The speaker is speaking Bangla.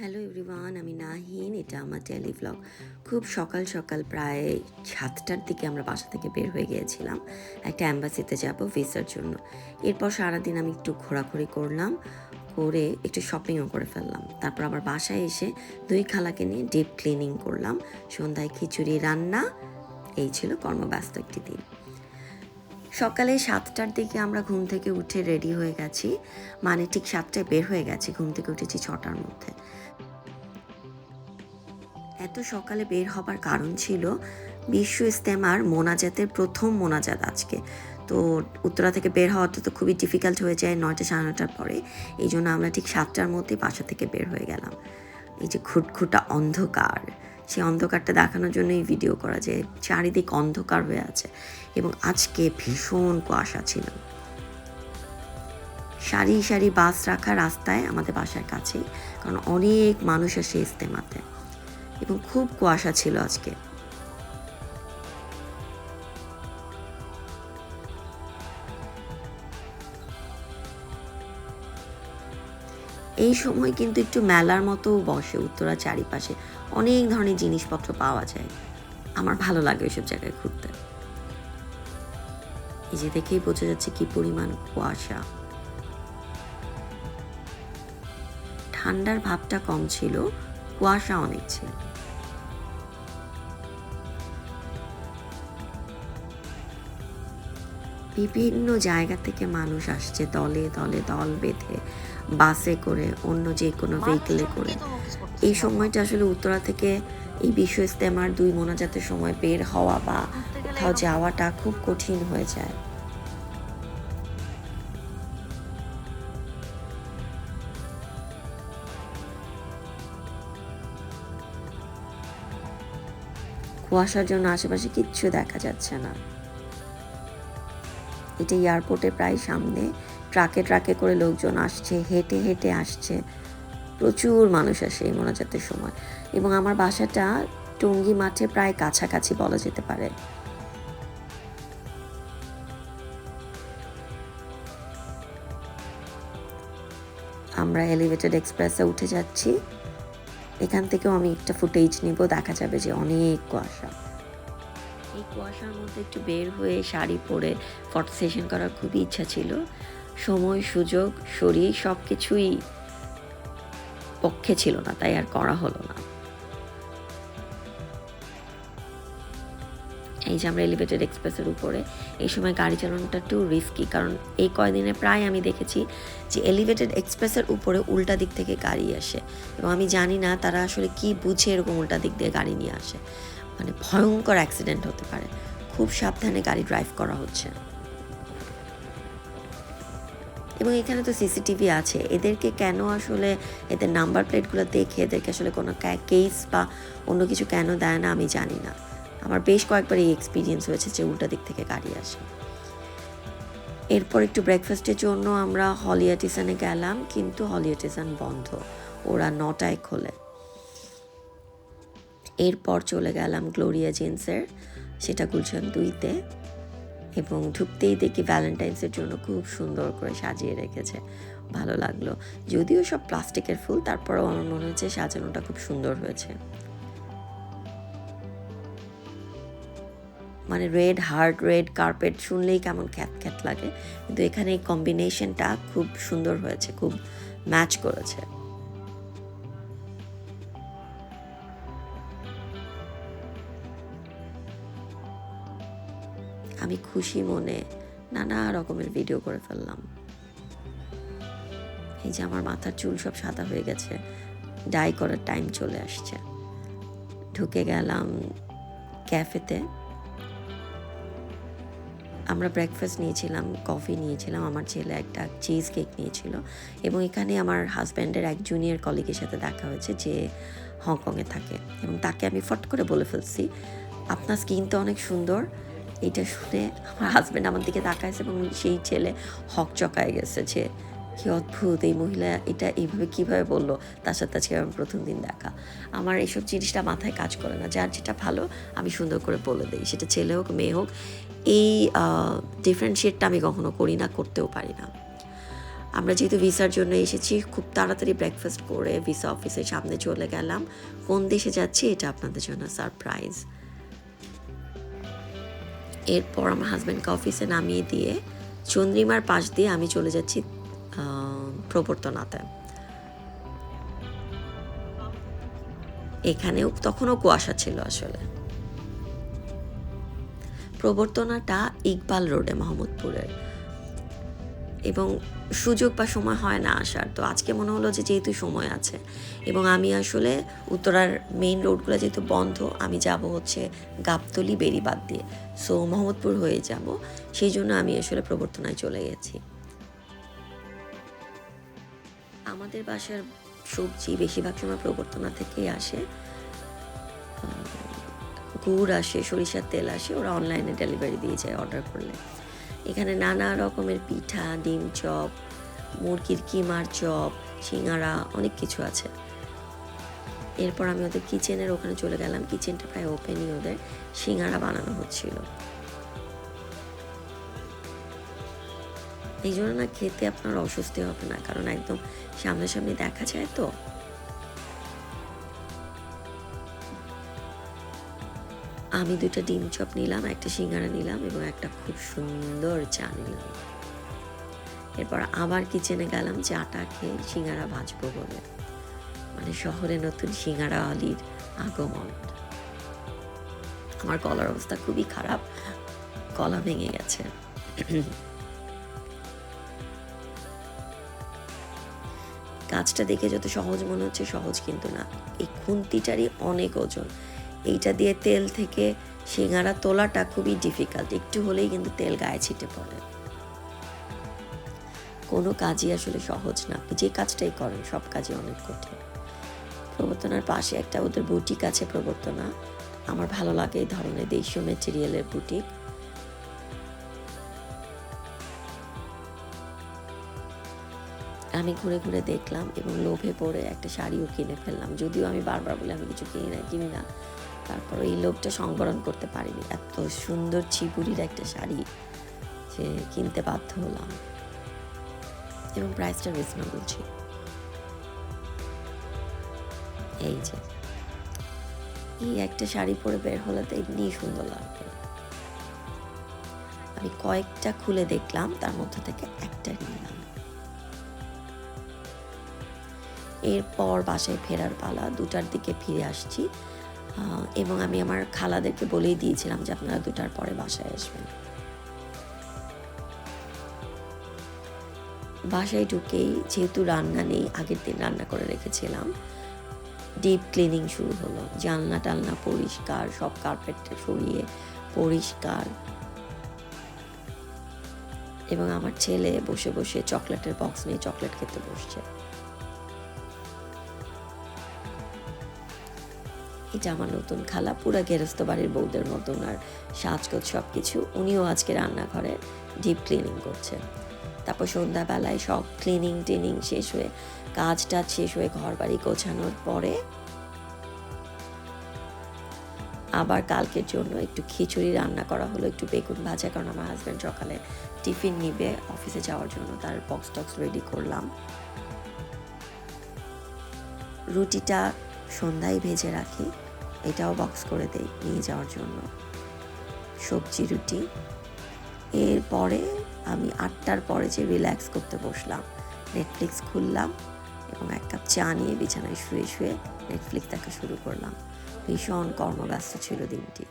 হ্যালো এভরিওয়ান আমি নাহিন, এটা আমার টেলি ভ্লগ খুব সকাল সকাল প্রায় সাতটার দিকে আমরা বাসা থেকে বের হয়ে গিয়েছিলাম, একটা অ্যাম্বাসিতে যাব ভিসার জন্য। এরপর সারাদিন আমি একটু ঘোরাঘুরি করলাম, করে একটু শপিংও করে ফেললাম। তারপর আবার বাসায় এসে দুই খালাকে নিয়ে ডিপ ক্লিনিং করলাম, সন্ধ্যায় খিচুড়ি, রান্না, এই ছিল কর্মব্যস্ত একটি দিন। সকালে সাতটার দিকে আমরা ঘুম থেকে উঠে রেডি হয়ে গেছি। মানে ঠিক সাতটায় বের হয়ে গেছি, ঘুম থেকে উঠেছি ছটার মধ্যে। এত সকালে বের হবার কারণ ছিল, বিশ্ব ইস্তেমার মোনাজাতের প্রথম মোনাজাত আজকে। তো উত্তরা থেকে বের হওয়াটা তো খুবই ডিফিকাল্ট হয়ে যায় নয়টা সাড়ে নটার পরে। এই জন্য আমরা ঠিক সাতটার মধ্যেই বাসা থেকে বের হয়ে গেলাম। এই যে খুটখুটা অন্ধকার। সেই অন্ধকারটা দেখানোর জন্য এই ভিডিও করা যে চারিদিক অন্ধকার হয়ে আছে এবং আজকে ভীষণ কুয়াশা ছিল। সারি সারি বাস রাখা রাস্তায় আমাদের বাসার কাছেই, কারণ অনেক মানুষ আসে ইস্তেমাতে এবং খুব কুয়াশা ছিল আজকে। এই সময় কিন্তু একটু মেলার মতো বসে উত্তরা চারিপাশে। অনেক ধরনের জিনিসপত্র পাওয়া যায়। আমার ভালো লাগে ওইসব জায়গায় ঘুরতে। এই যে দেখেই বোঝা যাচ্ছে কি পরিমাণ কুয়াশা। ঠান্ডার ভাবটা কম ছিল, কুয়াশা অনেক ছিল। বিভিন্ন জায়গা থেকে মানুষ আসছে দলে দলে দল বেঁধে। বাসে করে অন্য যে কোনো ভেহিকেলে করে এই সময়টা আসলে উত্তরা থেকে এই বিশ্ব ইস্তেমার দুই মোনাজাতের সময় বের হওয়া বা কোথাও যাওয়াটা খুব কঠিন হয়ে যায়। কুয়াশার জন্য আশেপাশে কিচ্ছু দেখা যাচ্ছে না। এটা এয়ারপোর্টে প্রায় সামনে ট্রাকে ট্রাকে করে লোকজন আসছে, হেঁটে হেঁটে আসছে। প্রচুর মানুষ আসে এই মোনাজাতের সময়। এবং আমার বাসাটা টঙ্গি মাঠে প্রায় কাছাকাছি বলা যেতে পারে। আমরা এলিভেটেড এক্সপ্রেসে উঠে যাচ্ছি। এখান থেকেও আমি একটা ফুটেজ নিব, দেখা যাবে যে অনেক কুয়াশা। এই কুয়াশার মধ্যে একটু বের হয়ে শাড়ি পরে ফটো সেশন করার খুবই ইচ্ছা ছিল। সময়, সুযোগ, শরীর সব কিছুই পক্ষে ছিল না, তাই আর করা হলো না। এই যে আমরা এলিভেটেড এক্সপ্রেসের উপরে, এই সময় গাড়ি চালানোটা একটু রিস্কি কারণ এই কয়দিনে প্রায় আমি দেখেছি যে এলিভেটেড এক্সপ্রেসের উপরে উল্টা দিক থেকে গাড়ি আসে। এবং আমি জানি না তারা আসলে কি বুঝে এরকম উল্টা দিক দিয়ে গাড়ি নিয়ে আসে। মানে ভয়ঙ্কর অ্যাক্সিডেন্ট হতে পারে। খুব সাবধানে গাড়ি ড্রাইভ করা হচ্ছে। এবং এখানে তো সিসিটিভি আছে। এদেরকে কেন আসলে এদের নাম্বার প্লেটগুলো দেখে এদেরকে আসলে কোনো কেস বা অন্য কিছু কেন দেয় না আমি জানি না। আমার বেশ কয়েকবার এই এক্সপিরিয়েন্স হয়েছে যে উল্টা দিক থেকে গাড়ি আসে। এরপর একটু ব্রেকফাস্টের জন্য আমরা হলিয়াটিসানে গেলাম, কিন্তু হলিয়াটিসান বন্ধ। ওরা নটায় খোলে। এরপর চলে গেলাম গ্লোরিয়া জেন্সের সেটা গুলশান দুইতে। এবং ঢুকতেই দেখি ভ্যালেন্টাইন্সের জন্য খুব সুন্দর করে সাজিয়ে রেখেছে। ভালো লাগল। যদিও সব প্লাস্টিকের ফুল, তারপরেও আমার মনে হচ্ছে সাজানোটা খুব সুন্দর হয়েছে। মানে রেড হার্ট রেড কার্পেট শুনলেই কেমন খ্যাত খ্যাত লাগে। কিন্তু এখানে এই কম্বিনেশনটা খুব সুন্দর হয়েছে, খুব ম্যাচ করেছে। আমি খুশি মনে নানা রকমের ভিডিও করে ফেললাম। এই যে আমার মাথার চুল সব সাদা হয়ে গেছে ডাই করার টাইম চলে আসছে। ঢুকে গেলাম ক্যাফেতে আমরা ব্রেকফাস্ট নিয়েছিলাম কফি নিয়েছিলাম, আমার ছেলে একটা চিজ কেক নিয়েছিল এবং এখানে আমার হাজব্যান্ডের এক জুনিয়র কলিগের সাথে দেখা হয়েছে যে হংকংয়ে থাকে এবং তাকে আমি ফট করে বলে ফেলছি, আপনার স্কিন তো অনেক সুন্দর এটা শুনে আমার হাজব্যান্ড আমার দিকে তাকাইছে এবং সেই ছেলে হক চকায় গেছে যে, কি অদ্ভুত এই মহিলা এটা এইভাবে কীভাবে বলল? তার সাথে আজকে আমার প্রথম দিন দেখা। আমার এইসব জিনিসটা মাথায় কাজ করে না। যার যেটা ভালো আমি সুন্দর করে বলে দিই। সেটা ছেলে হোক, মেয়ে হোক, এই ডিফারেন্সিয়েটটা আমি কখনো করি না, করতেও পারি না। আমরা যেহেতু ভিসার জন্য এসেছি, খুব তাড়াতাড়ি ব্রেকফাস্ট করে ভিসা অফিসের সামনে চলে গেলাম। কোন দেশে যাচ্ছি এটা আপনাদের জন্য সারপ্রাইজ এরপর আমার হাজব্যান্ডকে অফিসে নামিয়ে দিয়ে চন্দ্রিমার পাশ দিয়ে আমি চলে যাচ্ছি প্রবর্তনাতে। এখানেও তখনও কুয়াশা ছিল আসলে। প্রবর্তনাটা ইকবাল রোডে, মোহাম্মদপুরের। এবং সুযোগ বা সময় হয় না আসার। তো আজকে মনে হলো যে যেহেতু সময় আছে এবং আমি আসলে উত্তরার মেইন রোডগুলো যেহেতু বন্ধ, আমি যাব হচ্ছে গাবতলি বেরিবাদ দিয়ে। সো মোহাম্মদপুর হয়ে যাব। সেই জন্য আমি আসলে প্রবর্তনায় চলে গেছি। আমাদের বাসার সবজি বেশিরভাগ সময় প্রবর্তনা থেকেই আসে। গুড় আসে, সরিষার তেল আসে, ওরা অনলাইনে ডেলিভারি দিয়ে যায় অর্ডার করলে। এখানে নানা রকমের পিঠা, ডিম চপ, মুরগির কিমার চপ, সিঙ্গারা, অনেক কিছু আছে। এরপর আমি ওদের কিচেনের ওখানে চলে গেলাম। কিচেনটা প্রায় ওপেনই ওদের সিঙ্গারা বানানো হচ্ছিল। এই জন্য না খেতে আপনার অস্বস্তি হবে না, কারণ একদম সামনাসামনি দেখা যায় তো। আমি দুটো ডিম চপ নিলাম, একটা সিঙ্গারা নিলাম এবং একটা খুব সুন্দর চা নিলাম। এরপর আবার কিচেনে গেলাম চাটা খেয়ে সিঙ্গারা ভাজবো বলে। মানে শহরে নতুন সিঙ্গারা আলির আগমন। আমার গলার অবস্থা খুবই খারাপ, গলা ভেঙে গেছে। কাজটা দেখে যত সহজ মনে হচ্ছে সহজ কিন্তু না। এই খুন্তিটারই অনেক ওজন। এইটা দিয়ে তেল থেকে সিঙ্গারা তোলাটা খুবই ডিফিকাল্ট একটু হলেই কিন্তু তেল গায়ে ছিটে পড়ে। কোনো কাজই আসলে সহজ না। যে কাজটাই করেন, সব কাজই অনেক কঠিন। প্রবর্তনার পাশে একটা ওদের বুটিক আছে প্রবর্তনা। আমার ভালো লাগে এই ধরনের দেশীয় মেটেরিয়ালের বুটিক আমি ঘুরে ঘুরে দেখলাম এবং লোভে পড়ে একটা শাড়িও কিনে ফেললাম। যদিও আমি বারবার বলে, আমি কিছু কিনি না কিনি না। তারপর এই লোভটা সংবরণ করতে পারিনি। এত সুন্দর ছিপুরির একটা শাড়ি যে কিনতে বাধ্য হলাম। এবং প্রাইসটা রিজনেবল ছিল। এই যে। এই একটা শাড়ি পরে বের হলে তো এমনিই সুন্দর লাগবে। আমি কয়েকটা খুলে দেখলাম, তার মধ্যে থেকে একটা নিলাম এরপর বাসায় ফেরার পালা, দুটার দিকে ফিরে আসছি। এবং আমি আমার খালাদেরকে বলেই দিয়েছিলাম যে আপনারা দুটার পরে বাসায় আসবেন। বাসায় ঢুকেই যেহেতু রান্না নেই, আগের দিন রান্না করে রেখেছিলাম ডিপ ক্লিনিং শুরু হলো। জানলা টালনা পরিষ্কার, সব কার্পেটটা সরিয়ে পরিষ্কার। এবং আমার ছেলে বসে বসে চকলেটের বক্স নিয়ে চকলেট খেতে বসছে। এটা আমার নতুন খালা, পুরা গেরস্ত বাড়ির বউদের মতন আর সাজগোজ সব কিছু উনিও আজকে রান্নাঘরে ডিপ ক্লিনিং করছে। তারপর সন্ধ্যাবেলায় সব ক্লিনিং টিনিং শেষ হয়ে কাজ টাজ শেষ হয়ে ঘর বাড়ি গোছানোর পরে আবার কালকের জন্য একটু খিচুড়ি রান্না করা হলো, একটু বেগুন ভাজা, কারণ আমার হাজব্যান্ড সকালে টিফিন নিবে অফিসে যাওয়ার জন্য, তার বক্স টক্স রেডি করলাম। রুটিটা সন্ধ্যায় ভেজে রাখি। এটাও বক্স করে দেই নিয়ে যাওয়ার জন্য। সবজি, রুটি। এরপরে আমি আটটার পরে যে রিল্যাক্স করতে বসলাম নেটফ্লিক্স খুললাম এবং এক কাপ চা নিয়ে বিছানায় শুয়ে শুয়ে নেটফ্লিক্স দেখা শুরু করলাম। ভীষণ কর্মব্যস্ত ছিল দিনটি।